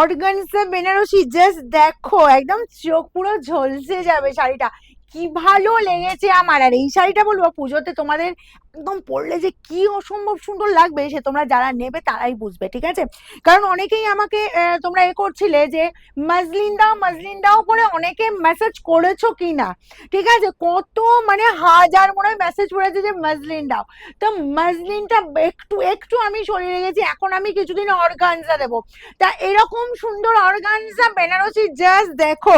অর্গানসা Banarasi just দেখো, একদম চোখ পুরো ঝলসে যাবে শাড়িটা। কি ভালো লেগেছে আমার। আর এই শাড়িটা বলব পুজোতে তোমাদের একদম পড়লে যে কি অসম্ভব সুন্দর লাগবে সে তোমরা যারা নেবে তারাই বুঝবে, ঠিক আছে? কারণ অনেকেই আমাকে তোমরা এ করছিলে যে মাজলিন দাও মাজলিন দাও করে অনেকে মেসেজ করেছ কি না ঠিক আছে? কত মানে হাজার মনে হয় মেসেজ করেছে যে মাজলিন দাও। তো মাজলিনটা একটু একটু আমি সরিয়ে রেখেছি, এখন আমি কিছুদিন অর্গানজা দেবো। তা এরকম সুন্দর অর্গানজা বেনারসি জাস্ট দেখো,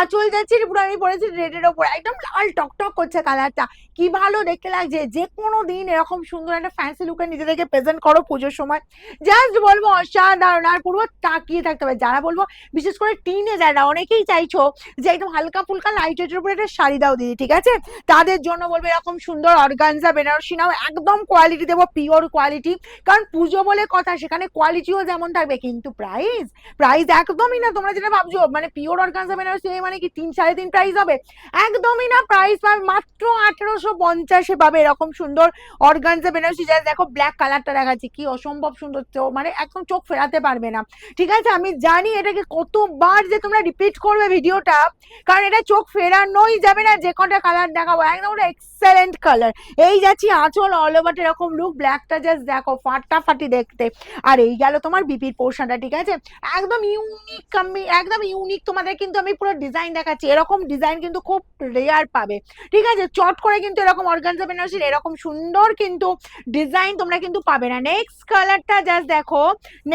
আঁচল যাচ্ছি, পুরো আমি পরেছি রেডের ওপর, একদম লাল টকটক করছে কালারটা কি ভালো দেখতে লাগছে? যে কোনো দিন এরকম সুন্দর একটা ফ্যান্সি লুকে নিজেদেরকে প্রেজেন্ট করো পুজোর সময়। জাস্ট বলব, অসাধারণ। আর পুরো তাকিয়ে থাকতে হবে। যারা বলব, বিশেষ করে টিনে যারা অনেকেই চাইছো যে একদম হালকা ফুলকা লাইট ওয়েটের উপরে একটা শাড়ি দাও দিদি, ঠিক আছে? তাদের জন্য বলব এরকম সুন্দর অর্গানজা বেনারসি নাও একদম কোয়ালিটি দেবো পিওর কোয়ালিটি কারণ পুজো বলে কথা, সেখানে কোয়ালিটিও যেমন থাকবে, কিন্তু প্রাইস প্রাইস একদমই না। তোমরা যেটা ভাবছ মানে পিওর অর্গানজা বেনারসি মানে কি তিন, সাড়ে তিন প্রাইস হবে? একদমই না। প্রাইস পাবে মাত্র আঠেরোশো পঞ্চাশে পাবে এরকম সুন্দর অর্গানজা বেনারসি যা দেখো ব্ল্যাক কালারটা দেখাচ্ছি, কি অসম্ভব সুন্দর তো মানে একদম চোখ ফেরাতে পারবে না। ঠিক আছে, আমি জানি এটাকে কতবার যে তোমরা রিপিট করবে ভিডিওটা, কারণ এটা চোখ ফেরানোই যাবে না, যে কটা কালার দেখাবো। একদম ওটা এক্সেলেন্ট কালার এই যাচ্ছি আঁচল অল ওভার এরকম লুক ব্ল্যাকটা জাস্ট দেখো, ফাটাফাটি দেখতে। আর এই গেল তোমার বিপির পোর্শনটা, ঠিক আছে? একদম ইউনিক আমি একদম ইউনিক তোমাদের কিন্তু আমি পুরো ডিজাইন দেখাচ্ছি। এরকম ডিজাইন কিন্তু খুব রেয়ার পাবে। ঠিক আছে? চট করে কিন্তু এরকম অর্গানজা বেনারসির এরকম সুন্দর কিন্তু ডিজাইন তোমরা কিন্তু পাবে না। নেক্সট কালারটা জাস্ট দেখো।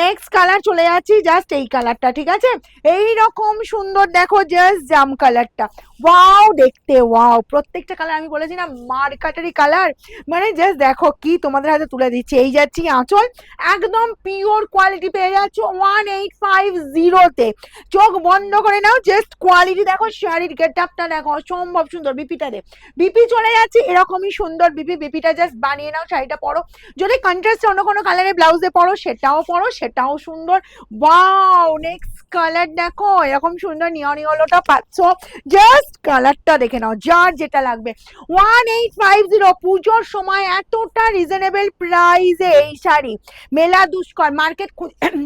নেক্সট কালার চলে যাচ্ছি জাস্ট এই কালারটা ঠিক আছে? এই রকম সুন্দর দেখো জাস্ট জাম কালারটা ওয়াও দেখতে ওয়াও প্রত্যেকটা কালার আমি বলেছি না মার্কাটারি কালার। মানে জাস্ট দেখো কি তোমাদের হাতে তুলে দিচ্ছি। এই যাচ্ছি আঁচল, একদম পিওর কোয়ালিটি পেয়ে যাচ্ছ ওয়ান এইট ফাইভ জিরোতে চোখ বন্ধ করে নাও জাস্ট কোয়ালিটি দেখো, শাড়ির গেট আপটা দেখো, অসম্ভব সুন্দর বিপিটা দে। বিপি চলে যাচ্ছে, এরকমই সুন্দর বিপি। বিপিটা জাস্ট বানিয়ে নাও, শাড়িটা পরো। যদি কন্ট্রাস্ট অন্য কোনো কালারের ব্লাউজে পরো, সেটাও পরো, সেটাও সুন্দর। ওয়াও নেক্সট কালার দেখো, এরকম সুন্দর নিয়ন ইয়েলোটা পাচ্ছ। জাস্ট কালারটা দেখে নাও, যার যেটা লাগবে। ওয়ান এইট ফাইভ জিরো পুজোর সময় এতটা রিজনেবল প্রাইসে এই শাড়ি মেলা দুষ্কর মার্কেট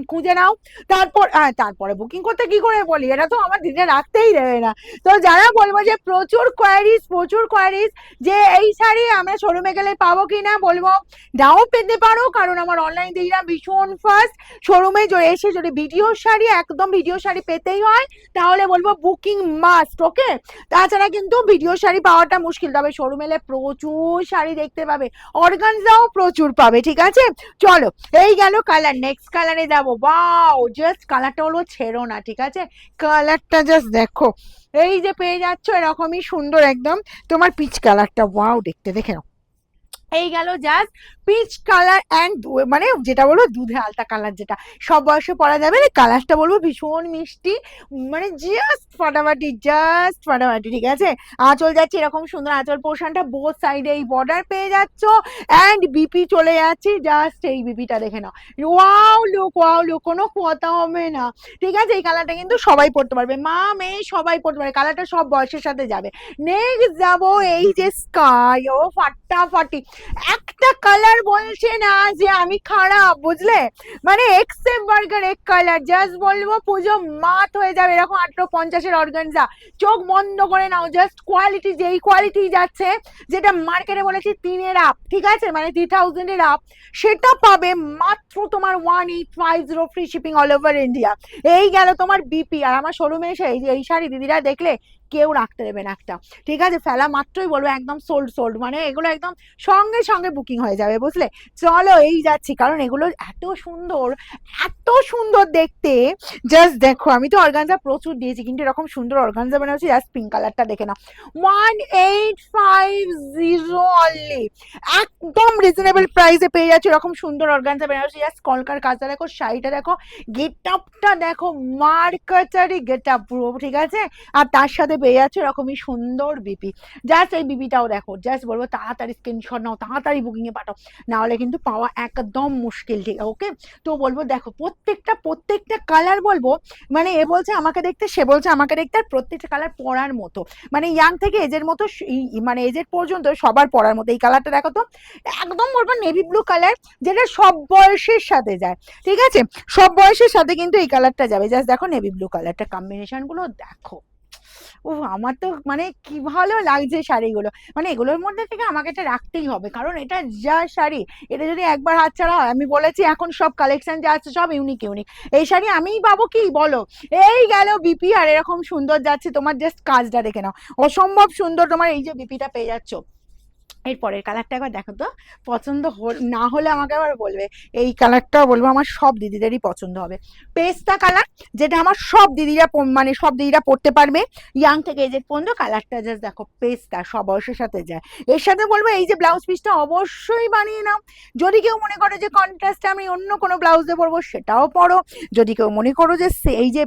খুঁজে নাও তারপর হ্যাঁ তারপরে বুকিং করতে কি করে বলি এটা তো আমার দিনে রাখতেই দেবে না তো যারা বলব যে প্রচুর কোয়ারিজ প্রচুর কোয়ারিজ যে এই শাড়ি আমরা শোরুমে গেলে পাবো কি না বলব নাও পেতে পারো কারণ আমার অনলাইন দিদিরা ভীষণ ফাস্ট শোরুমে এসে যদি ভিডিও শাড়ি একদম ভিডিও শাড়ি পেতেই হয় তাহলে বলব বুকিং মাস্ট ওকে তাছাড়া কিন্তু ভিডিও শাড়ি পাওয়াটা মুশকিল তবে শোরুমে এলে প্রচুর শাড়ি দেখতে পাবে। অর্গানজাও প্রচুর পাবে, ঠিক আছে? চলো, এই গেল কালার নেক্সট কালারে যাব। বাও জাস্ট কালারটা হলো ছেড়ো না, ঠিক আছে? কালারটা জাস্ট দেখো। এই যে পেয়ে যাচ্ছ এরকমই সুন্দর একদম তোমার পিচ কালারটা ওয়াও দেখতে, দেখে নাও। এই গেল জাস্ট পিচ কালার অ্যান্ড মানে যেটা বলব দুধে আলতা কালার যেটা। সব বয়সে পরা যাবে কালারটা বলব ভীষণ মিষ্টি মানে জাস্ট ফাটাফাটি জাস্ট ফাটাফাটি, ঠিক আছে? আঁচল যাচ্ছে এরকম সুন্দর আঁচল পোর্শনটা বোথ সাইডে এই বর্ডার পেয়ে যাচ্ছ অ্যান্ড বিপি চলে যাচ্ছে জাস্ট এই বিপিটা দেখে নাও। ওয়াও লুক ওয়াও লুক কোনো কথা হবে না। ঠিক আছে? এই কালারটা কিন্তু সবাই পড়তে পারবে। মা, মেয়ে সবাই পড়তে পারবে। কালারটা সব বয়সের সাথে যাবে। নেক্সট যাব এই যে স্কাই ও ফাটাফাটি। একটা কালার বলছে না যে আমি খারাপ, বুঝলে? মানে এক্সে বার্গার এক কালার জাস্ট বলব পুজো মাত হয়ে যাবে, এরকম আঠারো পঞ্চাশের অর্গানজা চোখ বন্ধ করে নাও জাস্ট কোয়ালিটি যেই কোয়ালিটি যাচ্ছে, যেটা মার্কেটে বলেছি তিনের আপ ঠিক আছে? মানে থ্রি থাউজেন্ডের আপ সেটা পাবে মাত্র তোমার one eight five zero free shipping all over India এই গেল তোমার বিপি আর আমার শোরুমে এসে এই যে এই শাড়ি দিদিরা দেখলে কেউ রাখতে দেবেন একটা। ঠিক আছে? ফেলা মাত্রই বলব একদম সোল্ড সোল্ড মানে এগুলো একদম সঙ্গে সঙ্গে বুকিং হয়ে যাবে, বুঝলে? চলো, এই যাচ্ছি। কারণ এগুলো এত সুন্দর, এত সুন্দর দেখতে। জাস্ট দেখো, আমি তো অর্গানজা প্রচুর দিয়েছি, কিন্তু এরকম সুন্দর অর্গানজা বানাচ্ছি জাস্ট পিঙ্ক কালারটা দেখে নাও। One eight five zero only একদম রিজনেবল প্রাইসে পেয়ে যাচ্ছে, এরকম সুন্দর অর্গানজা বেনারসি জাস্ট কলকার কাজটা দেখো, শাড়িটা দেখো গেট আপটা দেখো মার্কাচারি গেট আপ পুরো, ঠিক আছে? আর তার সাথে পেয়ে যাচ্ছে এরকমই সুন্দর বিপি জাস্ট এই বিপিটাও দেখো জাস্ট বলব, তাড়াতাড়ি স্ক্রিনশট নাও, তাড়াতাড়ি বুকিংয়ে পাঠাও। নাহলে কিন্তু পাওয়া একদম মুশকিল, ঠিক ওকে তো বলব, দেখো প্রত্যেকটা প্রত্যেকটা কালার বলব মানে এ বলছে আমাকে দেখতে, সে বলছে আমাকে দেখতে আর প্রত্যেকটা কালার পরার মতো। মানে ইয়াং থেকে এজের মতো মানে এজের পর্যন্ত সবার পরার মতো। এই কালারটা দেখো তো, একদম বলব নেভি ব্লু কালার যেটা সব বয়সের সাথে যায়, ঠিক আছে? সব বয়সের সাথে কিন্তু এই কালারটা যাবে। জাস্ট দেখো নেভি ব্লু কালারটা কম্বিনেশনগুলো দেখো। ও আমার তো মানে কি ভালো লাগছে শাড়িগুলো। মানে এগুলোর মধ্যে থেকে আমাকে এটা রাখতেই হবে, কারণ এটা যা শাড়ি, এটা যদি একবার হাত ছাড়া হয়, আমি বলেছি এখন সব কালেকশন যা আছে সব ইউনিক ইউনিক এই শাড়ি আমিই পাবো কি? বলো। এই গেল বিপি আর এরকম সুন্দর যাচ্ছে, তোমার জাস্ট কাজটা দেখে নাও। অসম্ভব সুন্দর তোমার এই যে বিপিটা পেয়ে যাচ্ছ। এর পরের কালারটা একবার দেখো তো, পছন্দ না হলে আমাকে আবার বলবে, এই কালারটাও বলব, আমার সব দিদিদেরই পছন্দ হবে। পেস্তা কালার যেটা আমার সব দিদিরা মানে সব দিদিরা পড়তে পারবে ইয়াং থেকে এজের পর্যন্ত কালারটা জাস্ট দেখো, পেস্তা, সব বয়সের সাথে যায়। এর সাথে বলব, এই যে ব্লাউজ পিসটা অবশ্যই বানিয়ে নাও। যদি কেউ মনে করে যে কন্ট্রাস্টে আমি অন্য কোনো ব্লাউজে পরবো, সেটাও পরো। যদি কেউ মনে করো যে এই যে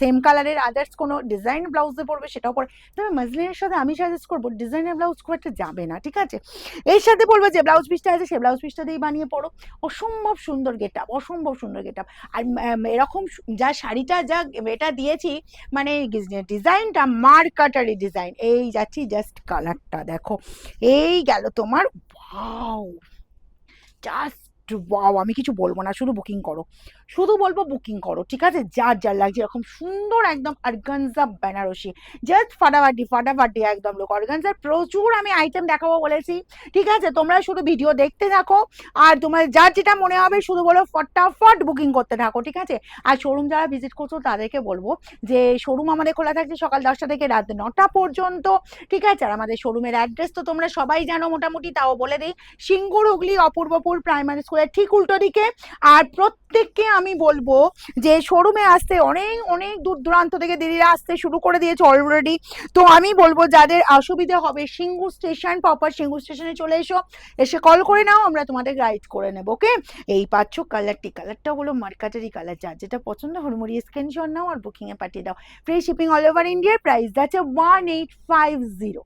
সেম কালারের আদার্স কোনো ডিজাইন ব্লাউজে পরবে, সেটাও পরে। তবে মজলিনের সাথে আমি সাজেস্ট করব ডিজাইনের ব্লাউজ খুব একটা যাবে না, ঠিক আছে? এর সাথে বলব যে ব্লাউজ পিসটা আছে সে ব্লাউজ পিসটা দিয়ে বানিয়ে পড়ো অসম্ভব সুন্দর গেট আপ অসম্ভব সুন্দর গেট আপ আর এরকম যা শাড়িটা, যা এটা দিয়েছি মানে ডিজাইনটা মার কাটারি ডিজাইন। এই যাচ্ছি জাস্ট কালারটা দেখো। এই গেল তোমার ওয়াও জাস্ট ওয়াও, আমি কিছু বলব না, শুধু বুকিং করো। শুধু বলব বুকিং করো, ঠিক আছে? যার যার লাগছে, এরকম সুন্দর একদম অর্গানজা বেনারসি। জাস্ট ফাটাফাটি ফাটাফাটি একদম লোক অর্গানজার প্রচুর আমি আইটেম দেখাবো বলেছি, ঠিক আছে? তোমরা শুধু ভিডিও দেখতে থাকো, আর তোমার যার যেটা মনে হবে, শুধু বলো ফটাফট বুকিং করতে থাকো, ঠিক আছে? আর শোরুম যারা ভিজিট করছ, তাদেরকে বলব যে শোরুম আমাদের খোলা থাকছে সকাল দশটা থেকে রাত নটা পর্যন্ত, ঠিক আছে? আর আমাদের শোরুমের অ্যাড্রেস তো তোমরা সবাই জানো মোটামুটি, তাও বলে দিই। সিঙ্গুর হুগলি অপূর্বপুর প্রাইমারি স্কুলের ঠিক উল্টো দিকে। আর প্রত্যেককে আমি বলব যে শোরুমে আসতে অনেক অনেক দূর দূরান্ত থেকে দিদিরা আসতে শুরু করে দিয়েছে অলরেডি তো আমি বলব যাদের অসুবিধা হবে সিঙ্গু স্টেশন প্রপার সিঙ্গু স্টেশনে চলে এসো। এসে কল করে নাও, আমরা তোমাদের গাইড করে নেব ওকে এই পাচ্ছ কালারটি কালারটা হলো মার্কাটারি কালার যার যেটা পছন্দ হরমুড়ি স্ক্রিনশট নাও আর বুকিংয়ে পাঠিয়ে দাও। ফ্রি শিপিং অল ওভার ইন্ডিয়ার প্রাইস যাচ্ছে ওয়ান এইট ফাইভ জিরো